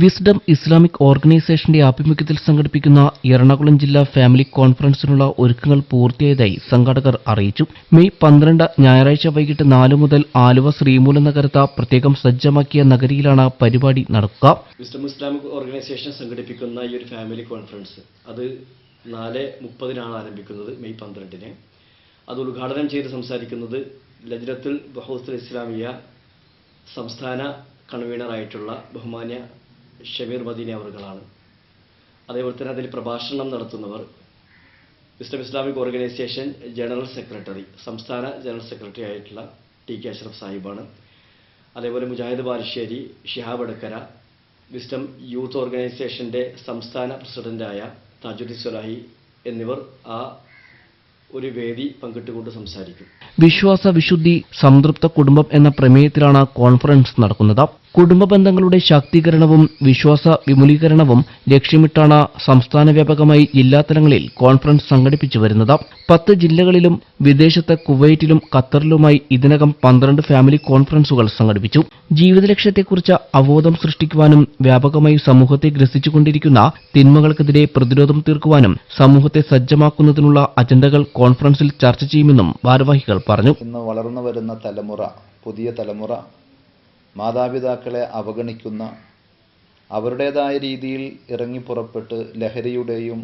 Wisdom Islamic ഓർഗനൈസേഷന്റെ ആഭിമുഖ്യത്തിൽ സംഘടിപ്പിക്കുന്ന എറണാകുളം ജില്ലാ ഫാമിലി കോൺഫറൻസിനുള്ള ഒരുക്കങ്ങൾ പൂർത്തിയായതായി സംഘാടകർ അറിയിച്ചു. മെയ് പന്ത്രണ്ട് ഞായറാഴ്ച വൈകിട്ട് നാല് മുതൽ ആലുവ ശ്രീമൂല നഗരത്ത പ്രത്യേകം സജ്ജമാക്കിയ നഗരിയിലാണ് പരിപാടി നടക്കുക. വിസ്ഡം ഇസ്ലാമിക് ഓർഗനൈസേഷൻ സംഘടിപ്പിക്കുന്ന ഈ ഒരു ഫാമിലി കോൺഫറൻസ് അത് നാല് മുപ്പതിനാണ് ആരംഭിക്കുന്നത് മെയ് പന്ത്രണ്ടിന്. അത് ഉദ്ഘാടനം ചെയ്ത് സംസാരിക്കുന്നത് ലജ്നത്തുൽ ബഹൂസുൽ ഇസ്ലാമിയ സംസ്ഥാന കൺവീനറായിട്ടുള്ള ബഹുമാന്യ ഷമീർ മദീനി അവർകളാണ്. അതേപോലെ തന്നെ അതിൽ പ്രഭാഷണം നടത്തുന്നവർ wisdom Islamic organisation general secretary സംസ്ഥാന ജനറൽ സെക്രട്ടറി ആയിട്ടുള്ള ടി കെ അഷ്റഫ് സാഹിബാണ്. അതേപോലെ മുജാഹിദ് ബാലുശ്ശേരി ഷിഹാബ് അടക്കര വിസ്ഡം യൂത്ത് ഓർഗനൈസേഷന്റെ സംസ്ഥാന പ്രസിഡന്റായ താജുദ്ദീൻ സ്വലാഹി എന്നിവർ ആ ഒരു വേദി പങ്കിട്ടുകൊണ്ട് സംസാരിക്കും. വിശ്വാസ വിശുദ്ധി സംതൃപ്ത കുടുംബം എന്ന പ്രമേയത്തിലാണ് കോൺഫറൻസ് നടക്കുന്നത്. കുടുംബ ബന്ധങ്ങളുടെ ശാക്തീകരണവും വിശ്വാസ വിമുലീകരണവും ലക്ഷ്യമിട്ടാണ് സംസ്ഥാന വ്യാപകമായി ജില്ലാതലങ്ങളിൽ കോൺഫറൻസ് സംഘടിപ്പിച്ചു വരുന്നത്. പത്ത് ജില്ലകളിലും വിദേശത്ത് കുവൈറ്റിലും ഖത്തറിലുമായി ഇതിനകം പന്ത്രണ്ട് ഫാമിലി കോൺഫറൻസുകൾ സംഘടിപ്പിച്ചു. ജീവിത ലക്ഷ്യത്തെക്കുറിച്ച് അവബോധം സൃഷ്ടിക്കുവാനും വ്യാപകമായി സമൂഹത്തെ ഗ്രസിച്ചുകൊണ്ടിരിക്കുന്ന തിന്മകൾക്കെതിരെ പ്രതിരോധം തീർക്കുവാനും സമൂഹത്തെ സജ്ജമാക്കുന്നതിനുള്ള അജണ്ടകൾ കോൺഫറൻസിൽ ചർച്ച ചെയ്യുമെന്നും ഭാരവാഹികൾ പറഞ്ഞു. വളർന്നു വരുന്ന തലമുറ പുതിയ തലമുറ മാതാപിതാക്കളെ അവഗണിക്കുന്ന അവരുടേതായ രീതിയിൽ ഇറങ്ങിപ്പുറപ്പെട്ട് ലഹരിയുടെയും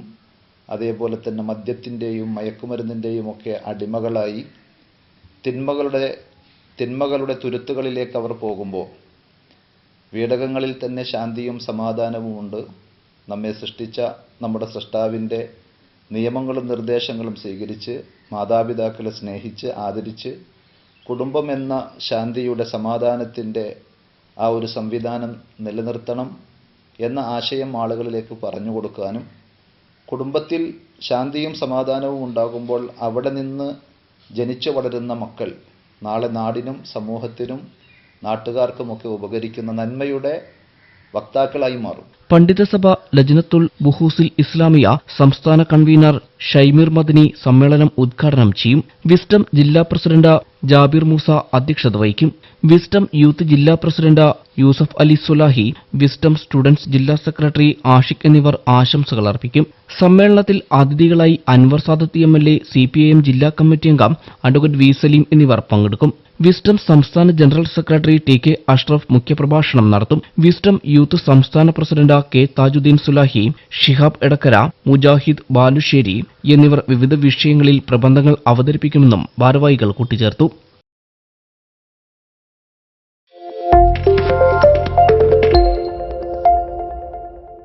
അതേപോലെ തന്നെ മദ്യത്തിന്റെയും മയക്കുമരുന്നിന്റെയും ഒക്കെ അടിമകളായി തിന്മകളുടെ തിന്മകളുടെ തുരുത്തുകളിലേക്ക് അവർ പോകുമ്പോൾ വീടകങ്ങളിൽ തന്നെ ശാന്തിയും സമാധാനവും ഉണ്ട്. നമ്മെ സൃഷ്ടിച്ച നമ്മുടെ സൃഷ്ടാവിന്റെ നിയമങ്ങളും നിർദ്ദേശങ്ങളും സ്വീകരിച്ച് മാതാപിതാക്കളെ സ്നേഹിച്ച് ആദരിച്ച് കുടുംബം എന്ന ശാന്തിയുടെ സമാധാനത്തിന്റെ ആ ഒരു സംവിധാനം നിലനിർത്തണം എന്ന ആശയം ആളുകളിലേക്ക് പറഞ്ഞു കൊടുക്കാനും കുടുംബത്തിൽ ശാന്തിയും സമാധാനവും ഉണ്ടാകുമ്പോൾ അവിടെ നിന്ന് ജനിച്ചു വളരുന്ന മക്കൾ നാളെ നാടിനും സമൂഹത്തിനും നാട്ടുകാർക്കുമൊക്കെ ഉപകരിക്കുന്ന നന്മയുടെ വക്താക്കളായി മാറും. പണ്ഡിതസഭ ലജ്നത്തുൽ ബുഹൂസിൽ ഇസ്ലാമിയ സംസ്ഥാന കൺവീനർ ഷൈമീർ മദനി സമ്മേളനം ഉദ്ഘാടനം ചെയ്യും. വിസ്റ്റം ജില്ലാ പ്രസിഡന്റ് ജാബിർ മൂസ അധ്യക്ഷത വഹിക്കും. വിസ്റ്റം യൂത്ത് ജില്ലാ president Yusuf Ali Sulahi Wisdom students ജില്ലാ സെക്രട്ടറി ആഷിഖ് എന്നിവർ ആശംസകൾ അർപ്പിക്കും. സമ്മേളനത്തിൽ അതിഥികളായി Anvar Sadath M L A C P I M ജില്ലാ കമ്മിറ്റി അംഗം അഡ്വക്കേറ്റ് വി സലീം എന്നിവർ പങ്കെടുക്കും. വിസ്റ്റം സംസ്ഥാന general secretary T K Ashraf മുഖ്യപ്രഭാഷണം നടത്തും. വിസ്റ്റം യൂത്ത് സംസ്ഥാന പ്രസിഡന്റ് കെ താജുദ്ദീൻ സുലാഹി ഷിഹാബ് എടക്കര മുജാഹിദ് ബാലുശ്ശേരി എന്നിവർ വിവിധ വിഷയങ്ങളിൽ പ്രബന്ധങ്ങൾ അവതരിപ്പിക്കുമെന്നും ഭാരവാഹികൾ കൂട്ടിച്ചേർത്തു.